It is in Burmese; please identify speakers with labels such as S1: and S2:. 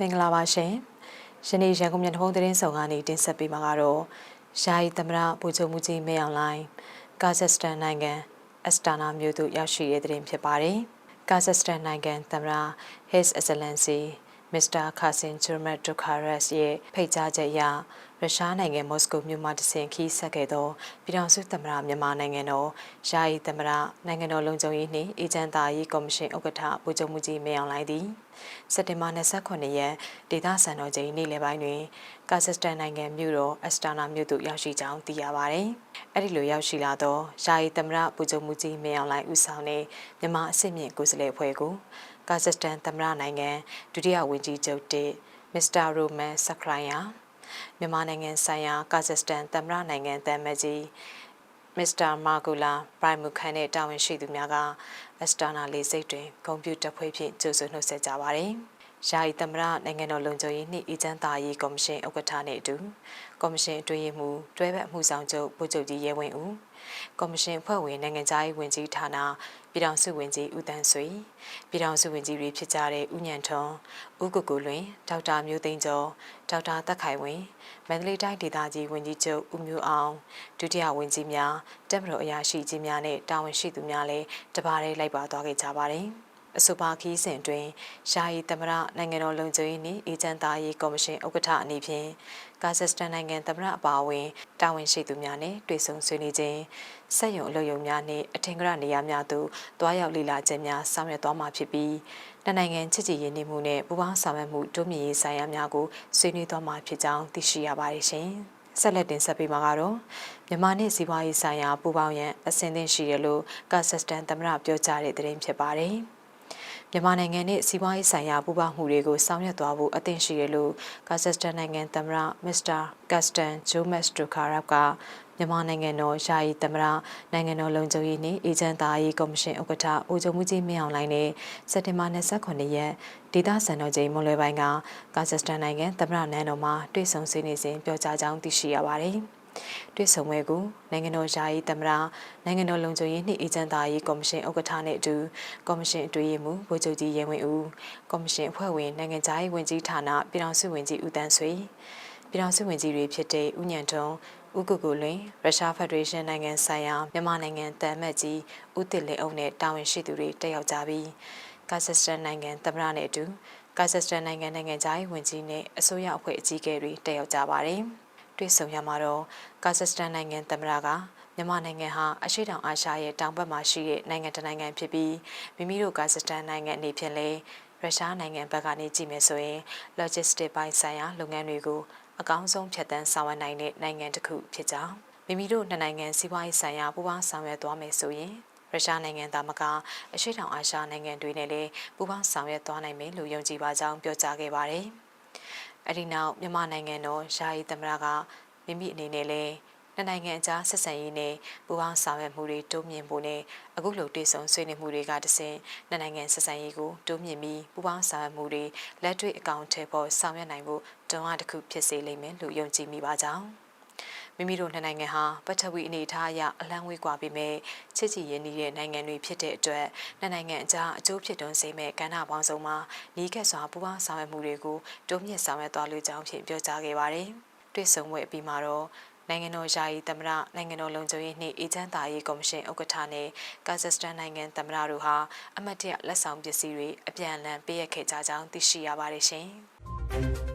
S1: မင်္ဂလာပါရှင်။ယနေ့ရန်ကုန်မြို့ထုံးသတင်းဆောင်ကနေတင်ဆက်ပေးမှာကတော့ယာယီသမရပူချုံမှုကြီးမဲအောင်လိုင်းကာဇက်စတန်နိုင်ငံအစတာနာမြို့သို့ရောက်ရှိတဲ့သတင်းဖြစ်ပါတယ်။ကာဇက်စတန်နိုင်ငံသမရ His Excellency Mr. Kasim Jurmat Tokaras ရဲ့ဖိတ်ကြားချက်အရရုရှားနိုင်ငံမော်စကိုမြို့မှာတဆင်ခီးဆက်ခဲ့သောပြည်ထောင်စုသမ္မတမြန်မာနိုင်ငံတော်ယာယီသမ္မတနိုင်ငံတော်လုံခြုံရေးနှင့်အေဂျင့်သားရေးကော်မရှင်ဥက္ကဋ္ဌဗိုလ်ချုပ်မှုကြီးမေအောင်လိုင်းသည်စက်တင်ဘာ29ရက်ဒေသစံတော်ချိန်နေ့လယ်ပိုင်းတွင်ကာဇက်စတန်နိုင်ငံမြို့တော်အစတာနာမြို့သို့ရောက်ရှိကြောင်းသိရပါသည်။အဲဒီလိုရောက်ရှိလာသောယာယီသမ္မတဗိုလ်ချုပ်မှုကြီးမေအောင်လိုင်းဦးဆောင်တဲ့မြန်မာအစစ်မြင့်ကိုယ်စားလှယ်အဖွဲ့ကို ကာဇက်စတန်သမ္မတနိုင်ငံဒုတိယဝန်ကြီးချုပ်တစ်မစ္စတာရိုမန်ဆခရိုင်ယာမြန်မာနိုင်ငံဆိုင်ရာကာဇက်စတန်သမ္မတနိုင်ငံတမန်ကြီးမစ္စတာမာဂူလာပရိုင်မူခန်နဲ့တာဝန်ရှိသူများကအစတာနာလေးစိတ်တွင်ကွန်ပျူတာဖွဲ့ဖြင့်ကြိုးစွနှုတ်ဆက်ကြပါတယ်။ယာယီသမ္မတနိုင်ငံတော်လုံခြုံရေးနှင့်အေဂျင့်သားရေးကော်မရှင်ဥက္ကဋ္ဌနှင့်အတူကော်မရှင်အတွင်းရေးမှူးတွဲဘက်အမှုဆောင်ချုပ်ဗိုလ်ချုပ်ကြီးရဲဝင်းဦး ကော်မရှင်ဖွဲ့ဝင်နိုင်ငံသားရေးဝန်ကြီးဌာနပြည်ထောင်စုဝန်ကြီးဦးတန်းဆွေပြည်ထောင်စုဝန်ကြီးတွေဖြစ်ကြတဲ့ဦးညံထွန်းဦးကိုကိုလွင်ဒေါက်တာမျိုးသိန်းကျော်ဒေါက်တာတက်ခိုင်ဝင်းမန္တလေးတိုင်းဒေသကြီးဝန်ကြီးချုပ်ဦးမျိုးအောင်ဒုတိယဝန်ကြီးများတပ်မတော်အရာရှိကြီးများနဲ့တာဝန်ရှိသူများလည်းတပါးတည်းလိုက်ပါသွားခဲ့ကြပါတယ်။ အဆိုပါခီးစဉ်တွင်ယာယီသမရနိုင်ငံတော်လုံခြုံရေးနှင့်အေဂျင့်သားရေးကော်မရှင်ဥက္ကဋ္ဌအနေဖြင့်ကာဇက်စတန်နိုင်ငံသမရအပါအဝင်တာဝန်ရှိသူများနှင့်တွေ့ဆုံဆွေးနွေးခြင်းစက်ရုံအလုပ်ရုံများနှင့်အထင်ကရနေရာများသို့တွားရောက်လေ့လာခြင်းများဆောင်ရွက်သွားမှာဖြစ်ပြီးနှစ်နိုင်ငံချစ်ကြည်ရင်းနှီးမှုနဲ့ပူးပေါင်းဆောင်ရွက်မှုတိုးမြင့်ရေးဆိုင်ရာများကိုဆွေးနွေးသွားမှာဖြစ်ကြောင်းသိရှိရပါတယ်ရှင်။ဆက်လက်တင်ဆက်ပေးမှာကတော့မြန်မာနဲ့စီးပွားရေးဆိုင်ရာပူးပေါင်းရန်အဆင်သင့်ရှိတယ်လို့ကာဇက်စတန်သမရပြောကြားတဲ့သတင်းဖြစ်ပါတယ်။ မြန်မာနိုင်ငံနဲ့စီးပွားရေးဆိုင်ရာပူးပေါင်းမှုတွေကိုဆောင်ရွက်သွားဖို့အသင့်ရှိတယ်လို့ကာဇက်စတန်နိုင်ငံသမ္မတမစ္စတာကတ်စတန်ဂျိုမက်စတိုကာရပ်ကမြန်မာနိုင်ငံတော်ယာယီသမ္မတနိုင်ငံတော်လုံခြုံရေးနှင့်အေဂျင့်သားရေးကော်မရှင်ဥက္ကဋ္ဌဦးချုပ်မှုကြီးမင်းအောင်လှိုင်နဲ့စက်တင်ဘာ29ရက်ဒေသစံတော်ချိန်မွန်လွယ်ပိုင်းကကာဇက်စတန်နိုင်ငံသမ္မတနန်းတော်မှာတွေ့ဆုံဆွေးနွေးစဉ်ပြောကြားကြောင်းသိရှိရပါတယ်။ တွေ့ဆုံပွဲကိုနိုင်ငံတော်ယာယီသမ္မတနိုင်ငံတော်လုံခြုံရေးနှင့်အေဂျင့်သားရေးကော်မရှင်ဥက္ကဋ္ဌနဲ့အတူကော်မရှင်အတွင်းရေးမှူးဗိုလ်ချုပ်ကြီးရဲဝင်းဦးကော်မရှင်အဖွဲ့ဝင်နိုင်ငံသားရေးဝန်ကြီးဌာနပြည်ထောင်စုဝန်ကြီးဦးတန်းဆွေပြည်ထောင်စုဝန်ကြီးတွေဖြစ်တဲ့ဦးညံထွန်းဦးကုကုလွင်ရုရှားဖက်ဒရေးရှင်းနိုင်ငံဆိုင်ရာမြန်မာနိုင်ငံတန်မတ်ကြီးဦးတစ်လေအုပ်နဲ့တာဝန်ရှိသူတွေတက်ရောက်ကြပြီးကာဇက်စတန်နိုင်ငံသမ္မတနဲ့အတူကာဇက်စတန်နိုင်ငံနိုင်ငံသားရေးဝန်ကြီးနဲ့အစိုးရအဖွဲ့အကြီးအကဲတွေတက်ရောက်ကြပါတယ်။ တွေ့ဆုံရမှာတော့ကာဇက်စတန်နိုင်ငံသမ္မတကမြန်မာနိုင်ငံဟာအရှေ့တောင်အာရှရဲ့တောင်ဘက်မှာရှိတဲ့နိုင်ငံတစ်နိုင်ငံဖြစ်ပြီးမိမိတို့ကာဇက်စတန်နိုင်ငံအနေဖြင့်လည်းရုရှားနိုင်ငံဘက်ကနေကြည့်မယ်ဆိုရင် logistic ပိုင်းဆိုင်ရာလုပ်ငန်းတွေကိုအကောင်းဆုံးဖြတ်တန်းဆောင်ရွက်နိုင်တဲ့နိုင်ငံတစ်ခုဖြစ်ကြောင်းမိမိတို့နှစ်နိုင်ငံစီးပွားရေးဆိုင်ရာပူးပေါင်းဆောင်ရွက်သွားမယ်ဆိုရင်ရုရှားနိုင်ငံသားမကအရှေ့တောင်အာရှနိုင်ငံတွေနဲ့လည်းပူးပေါင်းဆောင်ရွက်သွားနိုင်မယ်လို့ယုံကြည်ပါကြောင်းပြောကြားခဲ့ပါတယ်။ အဲ့ဒီနောက်မြန်မာနိုင်ငံတော်ယာယီသမ္မတကမိမိအနေနဲ့လည်းနှစ်နိုင်ငံအကြားဆက်ဆံရေးနဲ့ပူးပေါင်းဆောင်ရွက်မှုတွေတိုးမြင့်ဖို့နဲ့အခုလိုတွေ့ဆုံဆွေးနွေးမှုတွေကတဆင့်နှစ်နိုင်ငံဆက်ဆံရေးကိုတိုးမြင့်ပြီးပူးပေါင်းဆောင်ရွက်မှုတွေလက်တွေ့အကောင့်ထဲပေါ်ဆောင်ရွက်နိုင်ဖို့တွန်းအားတစ်ခုဖြစ်စေလိမ့်မယ်လို့ယုံကြည်မိပါကြောင်း မိမိတို့နှစ်နိုင်ငံဟာပထဝီအနေအထားအရအလံဝေးကွာပြီးမဲ့ချစ်ကြည်ရင်းနှီးတဲ့နိုင်ငံတွေဖြစ်တဲ့အတွက်နှစ်နိုင်ငံအကြားအကျိုးဖြစ်တွန်းစေမဲ့ကဏ္ဍပေါင်းစုံမှာနီးကပ်စွာပူးပေါင်းဆောင်ရွက်မှုတွေကိုတိုးမြှင့်ဆောင်ရွက်သွားလို့ကြောင်းဖြင့်ပြောကြားခဲ့ပါတယ်။တွေ့ဆုံပွဲပြီးမှာတော့နိုင်ငံတော်ယာယီသမ္မတနိုင်ငံတော်လုံခြုံရေးနှင့်အေဂျင်တာရေးကော်မရှင်ဥက္ကဋ္ဌနှင့်ကာဇက်စတန်နိုင်ငံသမ္မတတို့ဟာအမတ်တရလက်ဆောင်ပစ္စည်းတွေအပြန်အလှန်ပေးရခဲ့ကြကြောင်းသိရှိရပါတယ်ရှင်။